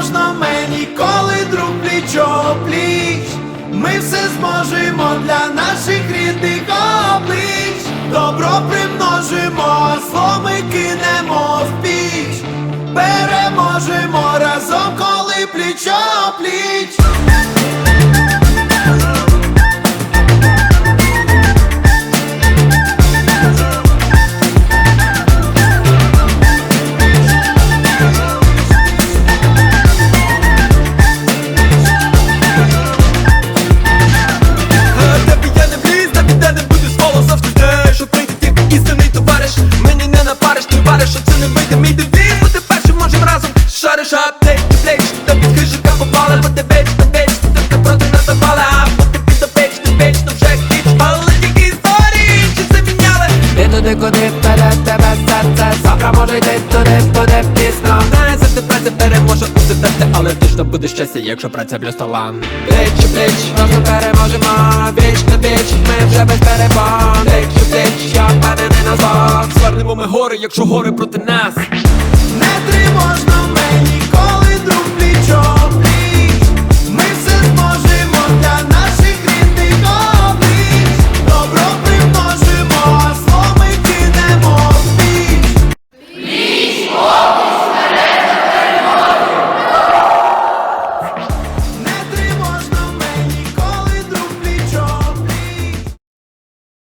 страшно мені, коли друг пліч пліч. Ми все зможемо для наших рідних облич. Добро примножимо, зло ми кинемо в піч. Переможемо разом, коли пліч не вийде мій девіз Бути першим можем разом. Шариш аптек, ти плеч, та під хижика попали Бути беч, та беч, ти ти проти нас напала А бути під опеч, ти вечно вже хіч Але тільки історії, чи це міняли? Ти туди, куди вперед тебе серце? Завтра може йти туди, буде пізно. Знає, завжди праця переможе усе терти Але точно буде щастя, якщо праця плюс талант Плеч, плеч, Просто переможемо. Віч на віч, ми вже без перебон Плеч плеч, я впевнений на зло Звернемо ми гори, якщо гори проти нас